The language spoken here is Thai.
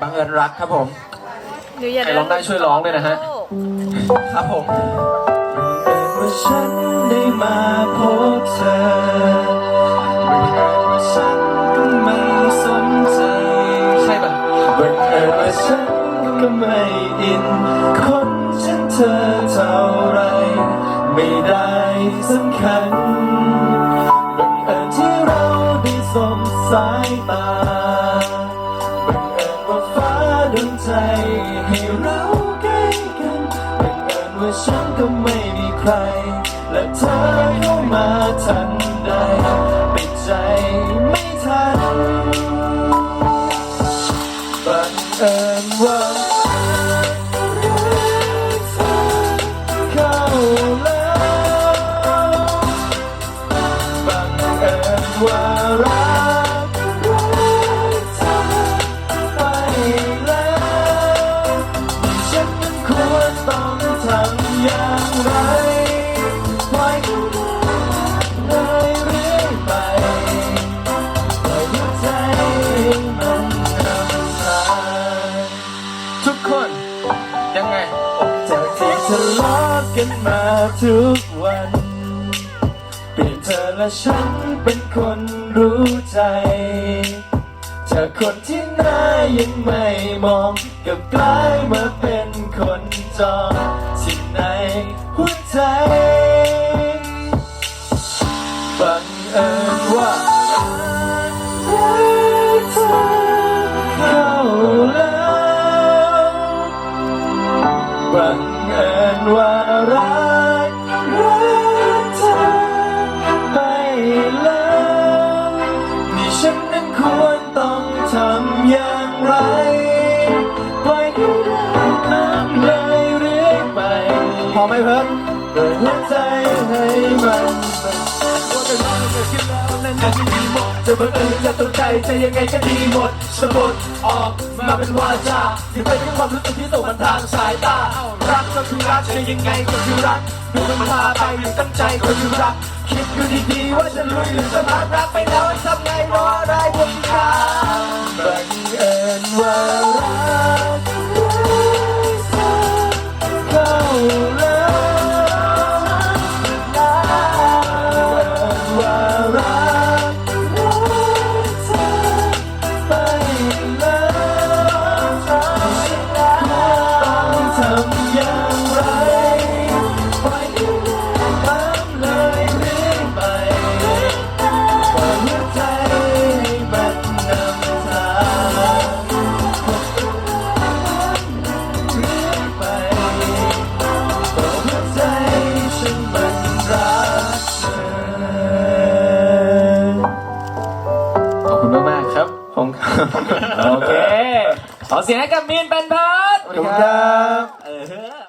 บังเอิญรักครับผม หนูอย่าใครร้องได้ช่วยร้องด้วยนะฮะ ครับผมเกิดว่าฉันได้มาพบเธอบังเอิญว่าฉันก็ไม่สนใจใช่ปะบังเอิญว่าฉันก็ไม่อิน คนฉันเธอเท่าไร ไม่ได้สำคัญบังเอิญที่เราได้สบสายตา ใจ ให้เราใกล้กันบังเอิญว่าฉันก็ไม่มีใคร และเธอเข้ามาทันใดปิดใจไม่ทันบังเอิญว่าเธอเข้าแล้วบังเอิญว่ารัก อย่างไรปล่อยเขาเลยเรื่อยไปปล่อยหัวใจมันนำทางทุกคนยังไงจากที่ทะเลาะกันมาทุกวันเปลี่ยนเธอและฉันเป็นคนรู้ใจจากคนที่หน้ายังไม่มองกับกลายมาเป็นคนจอง ที่ในหัวใจ บังเอิญว่ารักเธอเข้าแล้วบังเอิญว่ารักรักเธอไปแล้วนี่ฉันนั้นควรต้องทำอย่างไร พอไหมเพิ่มเปิดหัวใจให้มันว่าเป็นว่าเกิดแล้วนั่นนั่ดีหมดจะบังเอิญจะตกใจจะยังไงก็ดีหมดสะบดออกมาเป็นวาจาที่เป็นแค่ความรู้สึกที่ส่งมันทางสายตารักก็คือรักจะยังไงก็คือรักดูมันพาไปหรือตั้งใจก็คือรักคิดดูดีๆว่าจะลุยหรือจะพักรักไปแล้วทำไงรออะไรบนทางบังเอิญว่า โอเค ขอเสียงให้กับมีนเป็นพัทขอบคุณครับ เออ